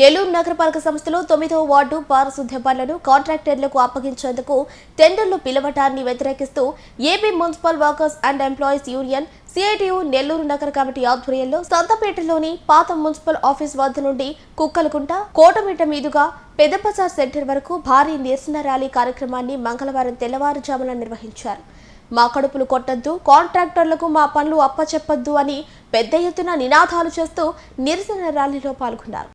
నెల్లూరు నగరపాలక సంస్థలో తొమ్మిదవ వార్డు పారిశుద్ధ్య పనులను కాంట్రాక్టర్లకు అప్పగించేందుకు టెండర్లు పిలవటాన్ని వ్యతిరేకిస్తూ AP municipal workers and employees union CITU Nellore నగర కమిటీ ఆధ్వర్యంలో సంతపేటలోని పాత మున్సిపల్ ఆఫీస్ వద్ద నుండి కుక్కలకుంట కోటమిట మీదుగా పెద్దబజార్ సెంటర్ వరకు భారీ నిరసన ర్యాలీ కార్యక్రమాన్ని మంగళవారం తెల్లవారుజామున నిర్వహించారు. మా కడుపులు కొట్టద్దు కాంట్రాక్టర్లకు మా పనులు అప్పచెప్పొద్దు అని పెద్ద ఎత్తున నినాదాలు చేస్తూ నిరసన ర్యాలీలో పాల్గొన్నారు.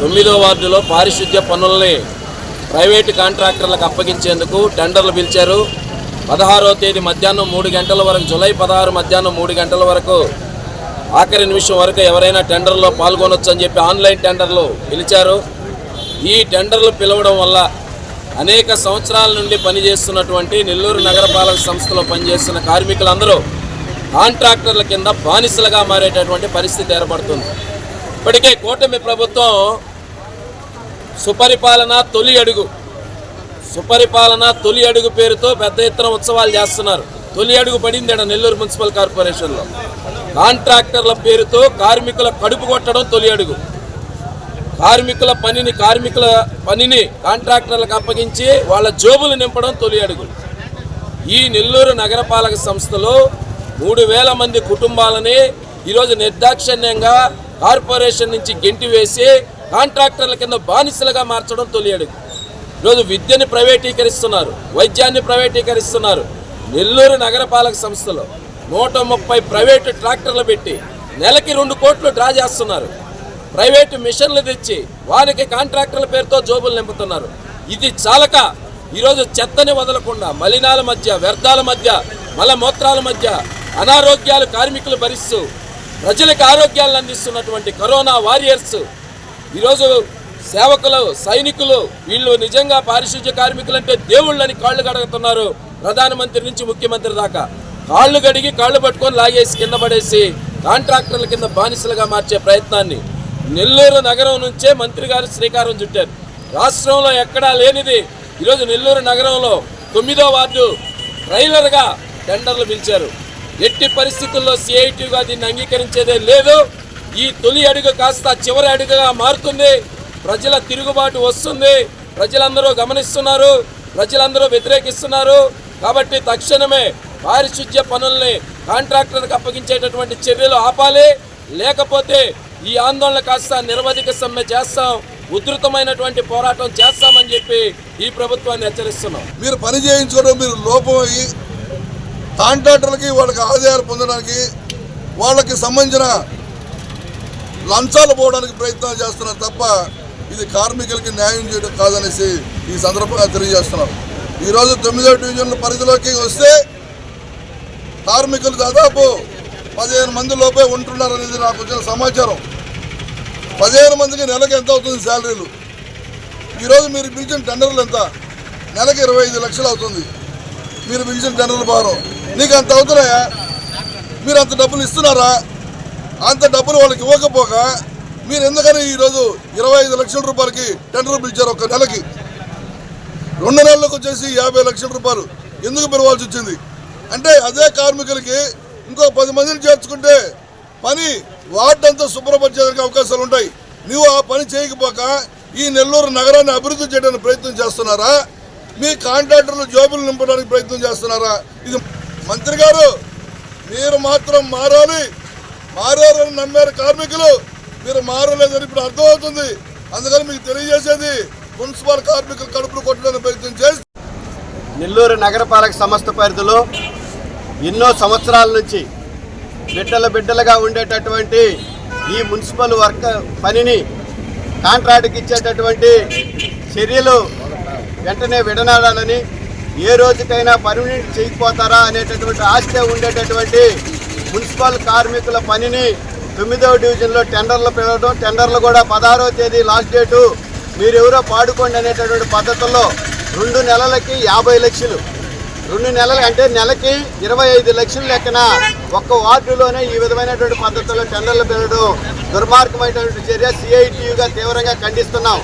తొమ్మిదో వార్డులో పారిశుద్ధ్య పనుల్ని ప్రైవేటు కాంట్రాక్టర్లకు అప్పగించేందుకు టెండర్లు పిలిచారు. పదహారో తేదీ మధ్యాహ్నం మూడు గంటల వరకు జూలై పదహారు మధ్యాహ్నం మూడు గంటల వరకు ఆఖరి నిమిషం వరకు ఎవరైనా టెండర్లో పాల్గొనొచ్చు అని చెప్పి ఆన్లైన్ టెండర్లు పిలిచారు. ఈ టెండర్లు పిలవడం వల్ల అనేక సంవత్సరాల నుండి పనిచేస్తున్నటువంటి నెల్లూరు నగరపాలక సంస్థలో పనిచేస్తున్న కార్మికులందరూ కాంట్రాక్టర్ల కింద బానిసలుగా మారేటటువంటి పరిస్థితి ఏర్పడుతుంది. ఇప్పటికే కూటమి ప్రభుత్వం సుపరిపాలన తొలి అడుగు సుపరిపాలన తొలి అడుగు పేరుతో పెద్ద ఎత్తున ఉత్సవాలు చేస్తున్నారు. తొలి అడుగు పడింది ఈడ నెల్లూరు మున్సిపల్ కార్పొరేషన్లో. కాంట్రాక్టర్ల పేరుతో కార్మికుల కడుపు కొట్టడం తొలి అడుగు. కార్మికుల పనిని కార్మికుల పనిని కాంట్రాక్టర్లకు అప్పగించి వాళ్ళ జోబులు నింపడం తొలి అడుగు. ఈ నెల్లూరు నగరపాలక సంస్థలో మూడు వేల మంది కుటుంబాలని ఈరోజు నిర్దాక్షిణ్యంగా కార్పొరేషన్ నుంచి గెంటి వేసి కాంట్రాక్టర్ల కింద బానిసలుగా మార్చడం తొలి అడుగు. ఈరోజు విద్యని ప్రైవేటీకరిస్తున్నారు వైద్యాన్ని ప్రైవేటీకరిస్తున్నారు. నెల్లూరు నగరపాలక సంస్థలో నూట ముప్పై ప్రైవేటు ట్రాక్టర్లు పెట్టి నెలకి రెండు కోట్లు డ్రా చేస్తున్నారు. ప్రైవేటు మిషన్లు తెచ్చి వారికి కాంట్రాక్టర్ల పేరుతో జోబులు నింపుతున్నారు. ఇది చాలక ఈరోజు చెత్తని వదలకుండా మలినాల మధ్య వ్యర్థాల మధ్య మలమూత్రాల మధ్య అనారోగ్యాలు కార్మికులు భరిస్తూ ప్రజలకు ఆరోగ్యాలను అందిస్తున్నటువంటి కరోనా వారియర్స్ ఈరోజు సేవకులు సైనికులు వీళ్ళు నిజంగా పారిశుద్ధ్య కార్మికులంటే దేవుళ్ళని కాళ్ళు కడుగుతున్నారు. ప్రధానమంత్రి నుంచి ముఖ్యమంత్రి దాకా. కాళ్ళు గడిగి కాళ్ళు పట్టుకొని లాగేసి కింద పడేసి కాంట్రాక్టర్ల కింద బానిసలుగా మార్చే ప్రయత్నాన్ని నెల్లూరు నగరం నుంచే మంత్రి గారు శ్రీకారం చుట్టారు. రాష్ట్రంలో ఎక్కడా లేనిది ఈరోజు నెల్లూరు నగరంలో తొమ్మిదో వార్డు ట్రైలర్గా టెండర్లు పిలిచారు. ఎట్టి పరిస్థితుల్లో సిఐటిగా దీన్ని అంగీకరించేదే లేదు. ఈ తొలి అడుగు కాస్త చివరి అడుగుగా మారుతుంది. ప్రజల తిరుగుబాటు వస్తుంది. ప్రజలందరూ గమనిస్తున్నారు. ప్రజలందరూ వ్యతిరేకిస్తున్నారు. కాబట్టి తక్షణమే పారిశుద్ధ్య పనుల్ని కాంట్రాక్టర్లకు అప్పగించేటటువంటి చర్యలు ఆపాలి. లేకపోతే ఈ ఆందోళన కాస్త నిరవధిక సమ్మె చేస్తాం. ఉధృతమైనటువంటి పోరాటం చేస్తామని చెప్పి ఈ ప్రభుత్వాన్ని హెచ్చరిస్తున్నాం. మీరు పని చేయించుకోవడం మీరు లోపమయ్యి కాంట్రాక్టర్లకి వాళ్ళకి ఆదాయాలు పొందడానికి వాళ్ళకి సంబంధించిన లంచాలు పోవడానికి ప్రయత్నాలు చేస్తున్నారు తప్ప ఇది కార్మికులకి న్యాయం చేయడం కాదనేసి ఈ సందర్భంగా తెలియజేస్తున్నాం. ఈరోజు తొమ్మిదో డివిజన్ల పరిధిలోకి వస్తే కార్మికులు దాదాపు పదిహేను మంది లోపే ఉంటున్నారనేది నాకు వచ్చిన సమాచారం. పదిహేను మందికి నెలకి ఎంత అవుతుంది శాలరీలు? ఈరోజు మీరు పిలిచిన టెండర్లు ఎంత? నెలకి ఇరవై ఐదు లక్షలు అవుతుంది. మీరు పిలిచిన టెండర్ల భారం. నీకు అంత అవుతున్నాయా? మీరు అంత డబ్బులు ఇస్తున్నారా? అంత డబ్బులు వాళ్ళకి ఇవ్వకపోగా మీరు ఎందుకని ఈరోజు ఇరవై ఐదు లక్షల రూపాయలకి టెండర్ పిలిచారు ఒక నెలకి? రెండు నెలలకు వచ్చేసి యాభై లక్షల రూపాయలు. ఎందుకు పిలవాల్సి వచ్చింది? అంటే అదే కార్మికులకి ఇంకో పది మందిని చేర్చుకుంటే పని వార్డంతా శుభ్రపరిచేదానికి అవకాశాలు ఉంటాయి. నువ్వు ఆ పని చేయకపోక ఈ నెల్లూరు నగరాన్ని అభివృద్ధి చేయడానికి ప్రయత్నం చేస్తున్నారా? మీ కాంట్రాక్టర్లు జోబులు నింపడానికి ప్రయత్నం చేస్తున్నారా? ఇది మంత్రి గారు మీరు మాత్రం మారాలి. మారారని నమ్మారు కార్మికులు. మీరు మారలేదని ఇప్పుడు అర్థమవుతుంది. అందుకని మీకు తెలియజేసేది మున్సిపల్ కార్మికులు కడుపులు కొట్టడానికి ప్రయత్నం చేసి నెల్లూరు నగరపాలక సంస్థ పరిధిలో ఎన్నో సంవత్సరాల నుంచి బిడ్డల బిడ్డలుగా ఉండేటటువంటి ఈ మున్సిపల్ వర్క్ పనిని కాంట్రాక్ట్కి ఇచ్చేటటువంటి చర్యలు వెంటనే విడనాడాలని ఏ రోజుకైనా పర్మనెంట్ చేయకపోతారా అనేటటువంటి ఆశ ఉండేటటువంటి మున్సిపల్ కార్మికుల పనిని తొమ్మిదవ డివిజన్లో టెండర్లు పిలవడం టెండర్లు కూడా పదహారవ తేదీ లాస్ట్ డేటు. మీరెవరో పాడుకోండి అనేటటువంటి పద్ధతుల్లో రెండు నెలలకి యాభై లక్షలు. రెండు నెలలు అంటే నెలకి ఇరవై ఐదు లక్షల లెక్కన ఒక్క వార్డులోనే ఈ విధమైనటువంటి పద్ధతుల్లో టెండర్లు పెరగడం దుర్మార్గమైనటువంటి చర్య. సిఐటియుగా తీవ్రంగా ఖండిస్తున్నాం.